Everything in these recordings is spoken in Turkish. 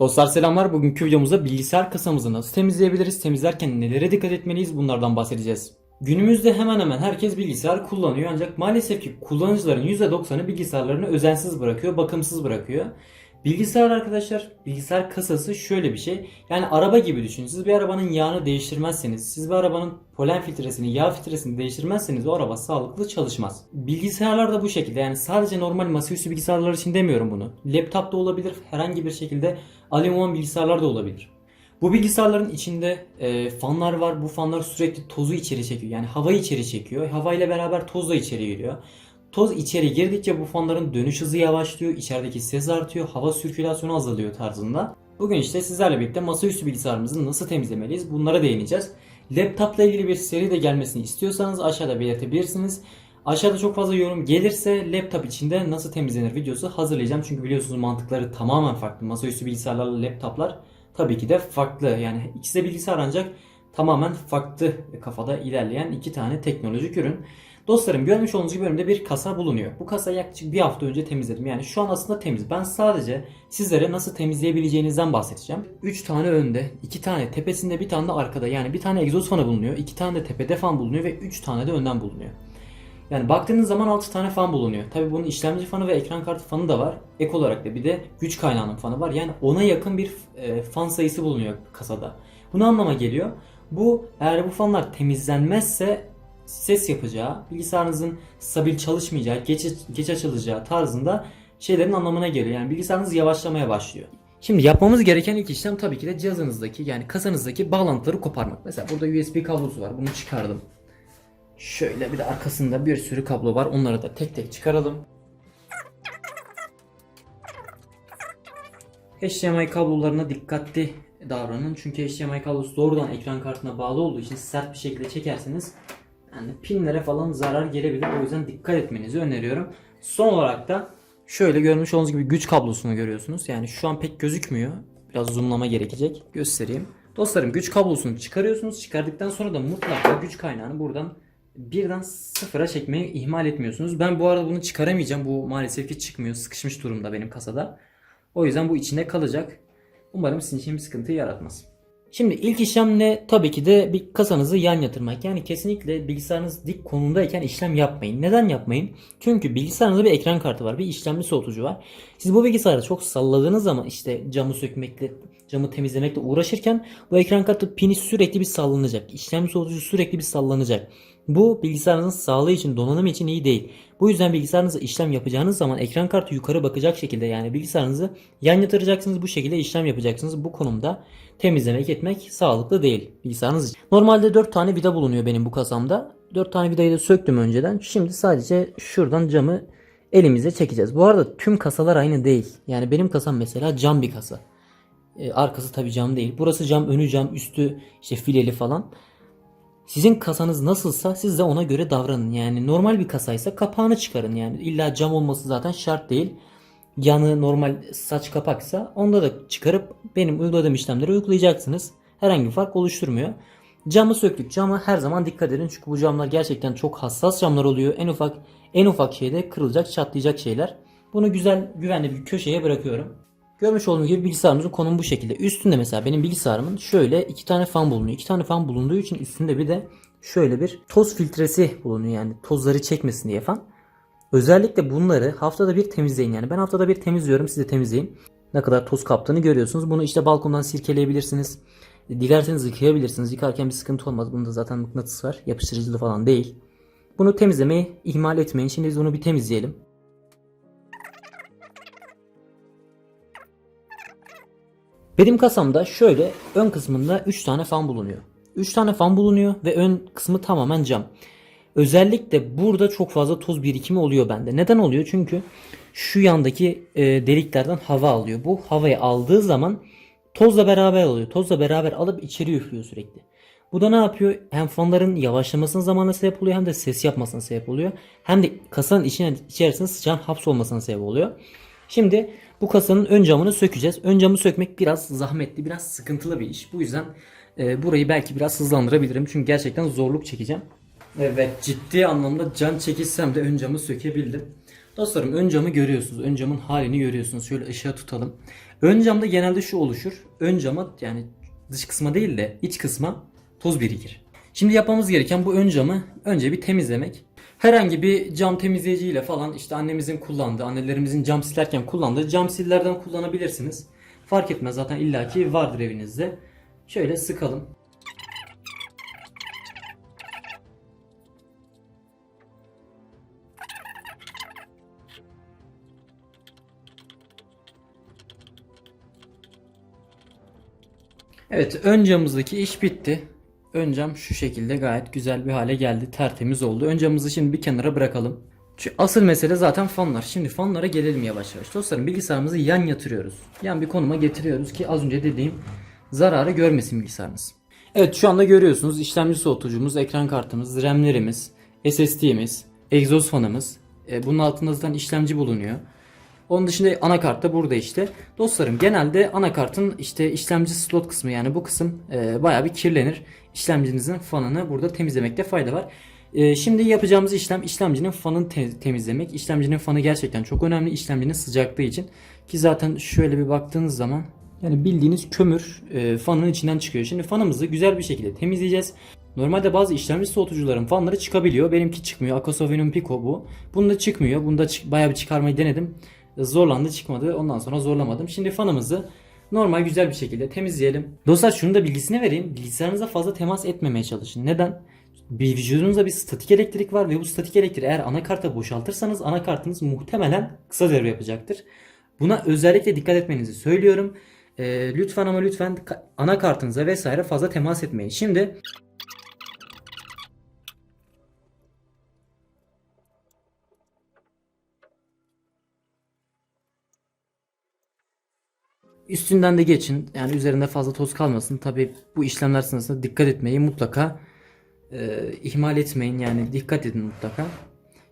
Dostlar selamlar. Bugünkü videomuzda bilgisayar kasamızı nasıl temizleyebiliriz? Temizlerken nelere dikkat etmeliyiz? Bunlardan bahsedeceğiz. Günümüzde hemen hemen herkes bilgisayar kullanıyor ancak maalesef ki kullanıcıların %90'ı bilgisayarlarını özensiz bırakıyor, bakımsız bırakıyor. Bilgisayar arkadaşlar, bilgisayar kasası şöyle bir şey. Yani araba gibi düşünün. Siz bir arabanın yağını değiştirmezseniz, siz bir arabanın polen filtresini, yağ filtresini değiştirmezseniz o araba sağlıklı çalışmaz. Bilgisayarlar da bu şekilde. Yani sadece normal masaüstü bilgisayarlar için demiyorum bunu. Laptop da olabilir, herhangi bir şekilde alüminyum bilgisayarlar da olabilir. Bu bilgisayarların içinde e, fanlar var. Bu fanlar sürekli tozu içeri çekiyor. Yani havayı içeri çekiyor. Hava ile beraber toz da içeri giriyor. Toz içeri girdikçe bu fanların dönüş hızı yavaşlıyor. içerideki ses artıyor. Hava sirkülasyonu azalıyor tarzında. Bugün işte sizlerle birlikte masaüstü bilgisayarımızı nasıl temizlemeliyiz bunlara değineceğiz. Laptopla ilgili bir seri de gelmesini istiyorsanız aşağıda belirtebilirsiniz. Aşağıda çok fazla yorum gelirse laptop içinde nasıl temizlenir videosu hazırlayacağım. Çünkü biliyorsunuz mantıkları tamamen farklı. Masaüstü bilgisayarlarla laptoplar tabii ki de farklı. Yani ikisi de bilgisayar ancak tamamen farklı kafada ilerleyen iki tane teknolojik ürün. Dostlarım görmüş olduğunuz gibi önümde bir kasa bulunuyor. Bu kasayı yaklaşık bir hafta önce temizledim. Yani şu an aslında temiz. Ben sadece sizlere nasıl temizleyebileceğinizden bahsedeceğim. 3 tane önde, 2 tane tepesinde, bir tane de arkada. Yani bir tane egzoz fanı bulunuyor, 2 tane de tepede fan bulunuyor ve 3 tane de önden bulunuyor. Yani baktığınız zaman 6 tane fan bulunuyor. Tabi bunun işlemci fanı ve ekran kartı fanı da var. Ek olarak da bir de güç kaynağının fanı var. Yani ona yakın bir e, fan sayısı bulunuyor kasada. Bu ne anlama geliyor? Bu eğer bu fanlar temizlenmezse ses yapacağı, bilgisayarınızın stabil çalışmayacağı, geç, geç açılacağı tarzında şeylerin anlamına geliyor. Yani bilgisayarınız yavaşlamaya başlıyor. Şimdi yapmamız gereken ilk işlem tabii ki de cihazınızdaki yani kasanızdaki bağlantıları koparmak. Mesela burada USB kablosu var. Bunu çıkardım. Şöyle bir de arkasında bir sürü kablo var. Onları da tek tek çıkaralım. HDMI kablolarına dikkatli davranın. Çünkü HDMI kablosu doğrudan ekran kartına bağlı olduğu için sert bir şekilde çekerseniz yani pinlere falan zarar gelebilir. O yüzden dikkat etmenizi öneriyorum. Son olarak da şöyle görmüş olduğunuz gibi güç kablosunu görüyorsunuz. Yani şu an pek gözükmüyor. Biraz zoomlama gerekecek. Göstereyim. Dostlarım güç kablosunu çıkarıyorsunuz. Çıkardıktan sonra da mutlaka güç kaynağını buradan birden sıfıra çekmeyi ihmal etmiyorsunuz. Ben bu arada bunu çıkaramayacağım. Bu maalesef ki çıkmıyor. Sıkışmış durumda benim kasada. O yüzden bu içinde kalacak. Umarım sizin için bir sıkıntı yaratmaz. Şimdi ilk işlem ne? Tabii ki de bir kasanızı yan yatırmak. Yani kesinlikle bilgisayarınız dik konumdayken işlem yapmayın. Neden yapmayın? Çünkü bilgisayarınızda bir ekran kartı var, bir işlemci soğutucu var. Siz bu bilgisayarı çok salladığınız zaman işte camı sökmekle, camı temizlemekle uğraşırken bu ekran kartı pini sürekli bir sallanacak. İşlemci soğutucu sürekli bir sallanacak. Bu bilgisayarınızın sağlığı için, donanım için iyi değil. Bu yüzden bilgisayarınıza işlem yapacağınız zaman ekran kartı yukarı bakacak şekilde yani bilgisayarınızı yan yatıracaksınız. Bu şekilde işlem yapacaksınız. Bu konumda temizlemek etmek sağlıklı değil bilgisayarınız için. Normalde 4 tane vida bulunuyor benim bu kasamda. 4 tane vidayı da söktüm önceden. Şimdi sadece şuradan camı elimize çekeceğiz. Bu arada tüm kasalar aynı değil. Yani benim kasam mesela cam bir kasa. Ee, arkası tabi cam değil. Burası cam, önü cam, üstü işte fileli falan. Sizin kasanız nasılsa siz de ona göre davranın. Yani normal bir kasaysa kapağını çıkarın. Yani illa cam olması zaten şart değil. Yanı normal saç kapaksa onda da çıkarıp benim uyguladığım işlemleri uygulayacaksınız. Herhangi bir fark oluşturmuyor. Camı söktük. Cama her zaman dikkat edin. Çünkü bu camlar gerçekten çok hassas camlar oluyor. En ufak en ufak şeyde kırılacak, çatlayacak şeyler. Bunu güzel, güvenli bir köşeye bırakıyorum. Görmüş olduğunuz gibi bilgisayarımızın konumu bu şekilde. Üstünde mesela benim bilgisayarımın şöyle iki tane fan bulunuyor. İki tane fan bulunduğu için üstünde bir de şöyle bir toz filtresi bulunuyor. Yani tozları çekmesin diye fan. Özellikle bunları haftada bir temizleyin. Yani ben haftada bir temizliyorum siz de temizleyin. Ne kadar toz kaptığını görüyorsunuz. Bunu işte balkondan sirkeleyebilirsiniz. Dilerseniz yıkayabilirsiniz. Yıkarken bir sıkıntı olmaz. Bunda zaten mıknatıs var. Yapıştırıcılı falan değil. Bunu temizlemeyi ihmal etmeyin. Şimdi biz bunu bir temizleyelim. Benim kasamda şöyle ön kısmında 3 tane fan bulunuyor. 3 tane fan bulunuyor ve ön kısmı tamamen cam. Özellikle burada çok fazla toz birikimi oluyor bende. Neden oluyor? Çünkü şu yandaki e, deliklerden hava alıyor. Bu havayı aldığı zaman tozla beraber alıyor. Tozla beraber alıp içeri üflüyor sürekli. Bu da ne yapıyor? Hem fanların yavaşlamasına zamanla sebep oluyor hem de ses yapmasına sebep oluyor. Hem de kasanın içine, içerisinde sıcağın hapsolmasına sebep oluyor. Şimdi bu kasanın ön camını sökeceğiz. Ön camı sökmek biraz zahmetli, biraz sıkıntılı bir iş. Bu yüzden e, burayı belki biraz hızlandırabilirim. Çünkü gerçekten zorluk çekeceğim. Evet ciddi anlamda can çekilsem de ön camı sökebildim. Dostlarım ön camı görüyorsunuz. Ön camın halini görüyorsunuz. Şöyle ışığa tutalım. Ön camda genelde şu oluşur. Ön cama yani dış kısma değil de iç kısma toz birikir. Şimdi yapmamız gereken bu ön camı önce bir temizlemek. Herhangi bir cam temizleyiciyle falan işte annemizin kullandığı, annelerimizin cam silerken kullandığı cam sillerden kullanabilirsiniz. Fark etmez zaten illaki vardır evinizde. Şöyle sıkalım. Evet ön camımızdaki iş bitti. Ön cam şu şekilde gayet güzel bir hale geldi. Tertemiz oldu. Ön camımızı şimdi bir kenara bırakalım. Şu asıl mesele zaten fanlar. Şimdi fanlara gelelim yavaş yavaş. Dostlarım bilgisayarımızı yan yatırıyoruz. Yan bir konuma getiriyoruz ki az önce dediğim zararı görmesin bilgisayarımız. Evet şu anda görüyorsunuz işlemci soğutucumuz, ekran kartımız, RAM'lerimiz, SSD'miz, egzoz fanımız. E, bunun altında zaten işlemci bulunuyor. Onun dışında anakart da burada işte. Dostlarım genelde anakartın işte işlemci slot kısmı yani bu kısım e, bayağı bir kirlenir. İşlemcinizin fanını burada temizlemekte fayda var. E, şimdi yapacağımız işlem işlemcinin fanını te- temizlemek. İşlemcinin fanı gerçekten çok önemli. İşlemcinin sıcaklığı için. Ki zaten şöyle bir baktığınız zaman yani bildiğiniz kömür e, fanın içinden çıkıyor. Şimdi fanımızı güzel bir şekilde temizleyeceğiz. Normalde bazı işlemci soğutucuların fanları çıkabiliyor. Benimki çıkmıyor. Akosovino'nun Pico bu. Bunda çıkmıyor. Bunda çık- bayağı bir çıkarmayı denedim. Zorlandı çıkmadı. Ondan sonra zorlamadım. Şimdi fanımızı normal güzel bir şekilde temizleyelim. Dostlar şunu da bilgisini vereyim. Bilgisayarınıza fazla temas etmemeye çalışın. Neden? Bir vücudunuzda bir statik elektrik var ve bu statik elektriği eğer anakarta boşaltırsanız anakartınız muhtemelen kısa devre yapacaktır. Buna özellikle dikkat etmenizi söylüyorum. Ee, lütfen ama lütfen ka- anakartınıza vesaire fazla temas etmeyin. Şimdi Üstünden de geçin. Yani üzerinde fazla toz kalmasın. Tabi bu işlemler sırasında dikkat etmeyi mutlaka e, ihmal etmeyin. Yani dikkat edin mutlaka.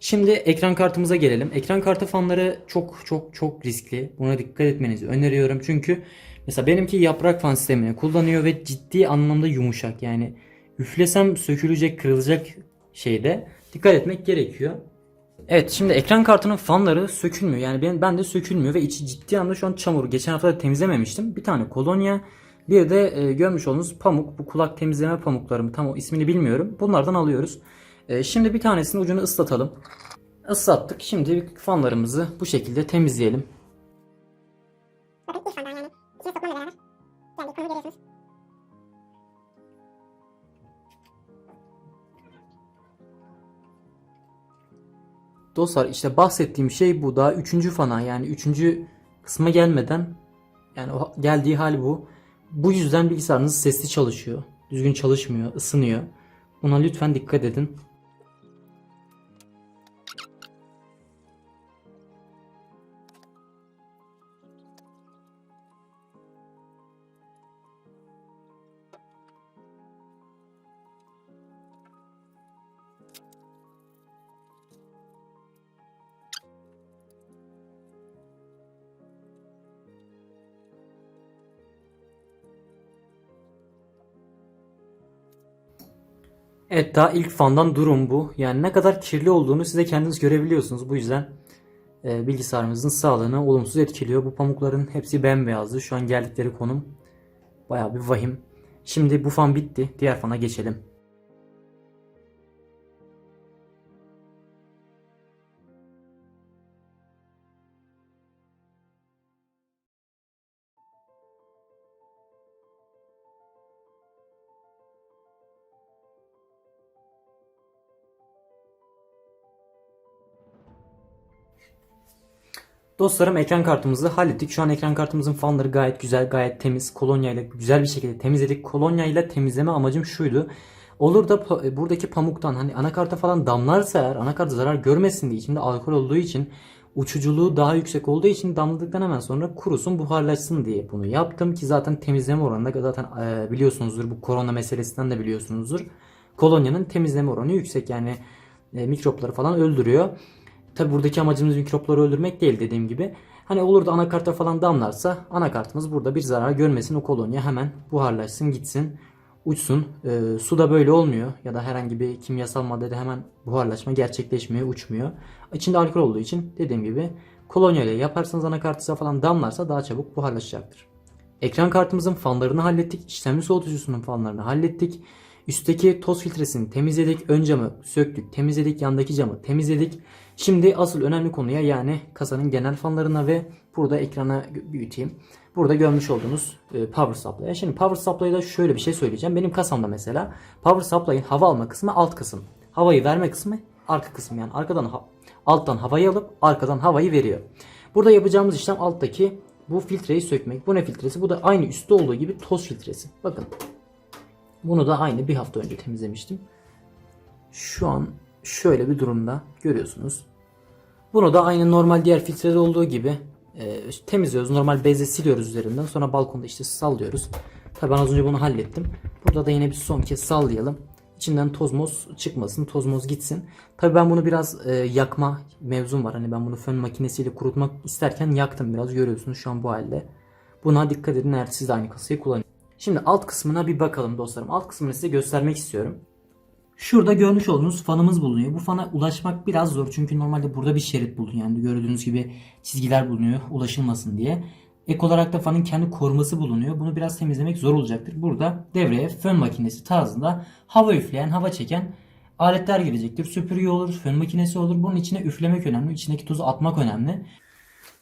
Şimdi ekran kartımıza gelelim. Ekran kartı fanları çok çok çok riskli. Buna dikkat etmenizi öneriyorum. Çünkü mesela benimki yaprak fan sistemini kullanıyor ve ciddi anlamda yumuşak. Yani üflesem sökülecek, kırılacak şeyde dikkat etmek gerekiyor. Evet şimdi ekran kartının fanları sökülmüyor. Yani ben, ben de sökülmüyor ve içi ciddi anlamda şu an çamur. Geçen hafta da temizlememiştim. Bir tane kolonya bir de e, görmüş olduğunuz pamuk. Bu kulak temizleme pamuklarım tam o ismini bilmiyorum. Bunlardan alıyoruz. E, şimdi bir tanesinin ucunu ıslatalım. Islattık. Şimdi fanlarımızı bu şekilde temizleyelim. Dostlar işte bahsettiğim şey bu. Daha üçüncü fana yani üçüncü kısma gelmeden yani geldiği hal bu. Bu yüzden bilgisayarınız sesli çalışıyor. Düzgün çalışmıyor, ısınıyor. Buna lütfen dikkat edin. Evet daha ilk fandan durum bu. Yani ne kadar kirli olduğunu size kendiniz görebiliyorsunuz. Bu yüzden e, bilgisayarımızın sağlığını olumsuz etkiliyor. Bu pamukların hepsi bembeyazdı. Şu an geldikleri konum bayağı bir vahim. Şimdi bu fan bitti. Diğer fana geçelim. Dostlarım ekran kartımızı hallettik. Şu an ekran kartımızın fanları gayet güzel, gayet temiz. Kolonyayla güzel bir şekilde temizledik. Kolonyayla temizleme amacım şuydu. Olur da buradaki pamuktan hani anakarta falan damlarsa eğer anakart zarar görmesin diye içinde alkol olduğu için uçuculuğu daha yüksek olduğu için damladıktan hemen sonra kurusun buharlaşsın diye bunu yaptım ki zaten temizleme oranında zaten e, biliyorsunuzdur bu korona meselesinden de biliyorsunuzdur. Kolonyanın temizleme oranı yüksek yani e, mikropları falan öldürüyor. Tabi buradaki amacımız mikropları öldürmek değil dediğim gibi. Hani olur da anakarta falan damlarsa anakartımız burada bir zarar görmesin. O kolonya hemen buharlaşsın gitsin uçsun. Ee, su da böyle olmuyor ya da herhangi bir kimyasal maddede hemen buharlaşma gerçekleşmiyor uçmuyor. İçinde alkol olduğu için dediğim gibi kolonya ile yaparsanız anakartınıza falan damlarsa daha çabuk buharlaşacaktır. Ekran kartımızın fanlarını hallettik. İşlemci soğutucusunun fanlarını hallettik. Üstteki toz filtresini temizledik. Ön camı söktük, temizledik. Yandaki camı temizledik. Şimdi asıl önemli konuya yani kasanın genel fanlarına ve burada ekrana büyüteyim. Burada görmüş olduğunuz e, power supply'a. Şimdi power supply'da şöyle bir şey söyleyeceğim. Benim kasamda mesela power supply'in hava alma kısmı alt kısım. Havayı verme kısmı arka kısım yani arkadan alttan havayı alıp arkadan havayı veriyor. Burada yapacağımız işlem alttaki bu filtreyi sökmek. Bu ne filtresi? Bu da aynı üstte olduğu gibi toz filtresi. Bakın. Bunu da aynı bir hafta önce temizlemiştim. Şu an şöyle bir durumda görüyorsunuz. Bunu da aynı normal diğer filtrede olduğu gibi e, temizliyoruz. Normal bezle siliyoruz üzerinden. Sonra balkonda işte sallıyoruz. Tabi ben az önce bunu hallettim. Burada da yine bir son kez sallayalım. İçinden toz moz çıkmasın. Toz moz gitsin. Tabi ben bunu biraz e, yakma mevzum var. Hani ben bunu fön makinesiyle kurutmak isterken yaktım biraz. Görüyorsunuz şu an bu halde. Buna dikkat edin eğer siz de aynı kasayı kullanıyorsunuz. Şimdi alt kısmına bir bakalım dostlarım. Alt kısmını size göstermek istiyorum. Şurada görmüş olduğunuz fanımız bulunuyor. Bu fana ulaşmak biraz zor çünkü normalde burada bir şerit bulunuyor. Yani gördüğünüz gibi çizgiler bulunuyor ulaşılmasın diye. Ek olarak da fanın kendi koruması bulunuyor. Bunu biraz temizlemek zor olacaktır. Burada devreye fön makinesi tarzında hava üfleyen, hava çeken aletler girecektir. Süpürge olur, fön makinesi olur. Bunun içine üflemek önemli. İçindeki tozu atmak önemli.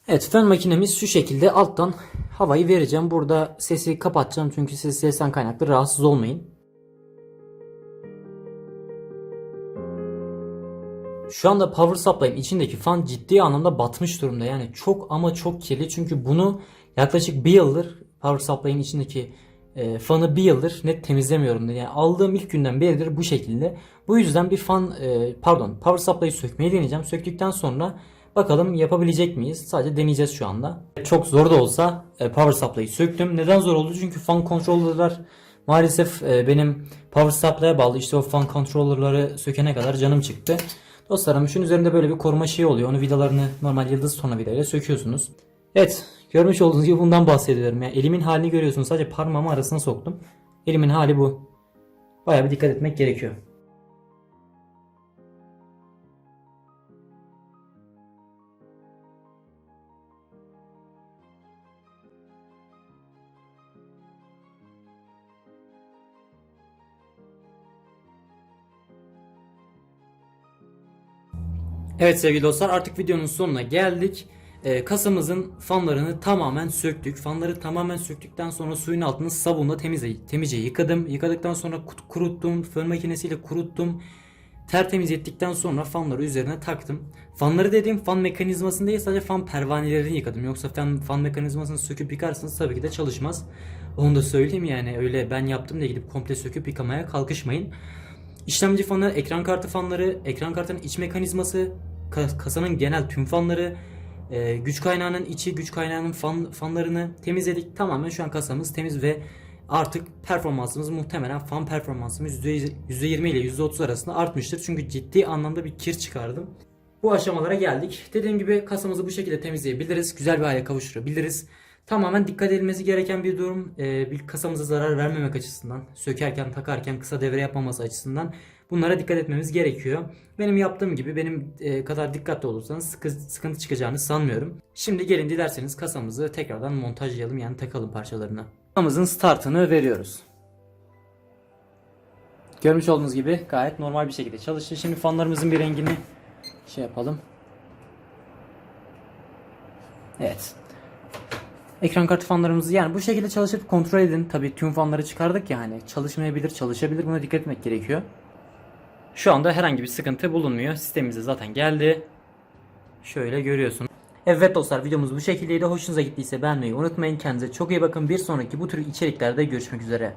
Evet fön makinemiz şu şekilde alttan havayı vereceğim. Burada sesi kapatacağım çünkü siz sesten kaynaklı rahatsız olmayın. Şu anda power supply'ın içindeki fan ciddi anlamda batmış durumda. Yani çok ama çok kirli. Çünkü bunu yaklaşık bir yıldır power supply'ın içindeki e, fanı bir yıldır net temizlemiyorum. Yani aldığım ilk günden beridir bu şekilde. Bu yüzden bir fan e, pardon power supply'ı sökmeyi deneyeceğim. Söktükten sonra bakalım yapabilecek miyiz? Sadece deneyeceğiz şu anda. Çok zor da olsa e, power supply'ı söktüm. Neden zor oldu? Çünkü fan controller'lar maalesef e, benim power supply'a bağlı. İşte o fan controller'ları sökene kadar canım çıktı. Dostlarım şunun üzerinde böyle bir koruma şeyi oluyor. Onu vidalarını normal yıldız tornavidayla söküyorsunuz. Evet görmüş olduğunuz gibi bundan bahsediyorum. Yani elimin halini görüyorsunuz. Sadece parmağımı arasına soktum. Elimin hali bu. Baya bir dikkat etmek gerekiyor. Evet sevgili dostlar artık videonun sonuna geldik. Ee, kasamızın fanlarını tamamen söktük. Fanları tamamen söktükten sonra suyun altını sabunla temizle, temizce yıkadım. Yıkadıktan sonra kuruttum. Fön makinesiyle kuruttum. Tertemiz ettikten sonra fanları üzerine taktım. Fanları dediğim fan mekanizmasını değil sadece fan pervanelerini yıkadım. Yoksa fan, fan mekanizmasını söküp yıkarsanız tabii ki de çalışmaz. Onu da söyleyeyim yani öyle ben yaptım diye gidip komple söküp yıkamaya kalkışmayın. İşlemci fanı, ekran kartı fanları, ekran kartının iç mekanizması, ka- kasanın genel tüm fanları, e, güç kaynağının içi, güç kaynağının fan, fanlarını temizledik. Tamamen şu an kasamız temiz ve artık performansımız muhtemelen fan performansımız %20 ile %30 arasında artmıştır. Çünkü ciddi anlamda bir kir çıkardım. Bu aşamalara geldik. Dediğim gibi kasamızı bu şekilde temizleyebiliriz. Güzel bir hale kavuşturabiliriz. Tamamen dikkat edilmesi gereken bir durum. Ee, bir kasamıza zarar vermemek açısından, sökerken, takarken kısa devre yapmaması açısından bunlara dikkat etmemiz gerekiyor. Benim yaptığım gibi benim e, kadar dikkatli olursanız sıkı, sıkıntı çıkacağını sanmıyorum. Şimdi gelin dilerseniz kasamızı tekrardan montajlayalım yani takalım parçalarını. Kasamızın startını veriyoruz. Görmüş olduğunuz gibi gayet normal bir şekilde çalıştı. Şimdi fanlarımızın bir rengini şey yapalım. Evet. Ekran kartı fanlarımızı yani bu şekilde çalışıp kontrol edin. Tabii tüm fanları çıkardık ya hani çalışmayabilir, çalışabilir. Buna dikkat etmek gerekiyor. Şu anda herhangi bir sıkıntı bulunmuyor. Sistemimize zaten geldi. Şöyle görüyorsun. Evet dostlar videomuz bu şekildeydi. Hoşunuza gittiyse beğenmeyi unutmayın. Kendinize çok iyi bakın. Bir sonraki bu tür içeriklerde görüşmek üzere.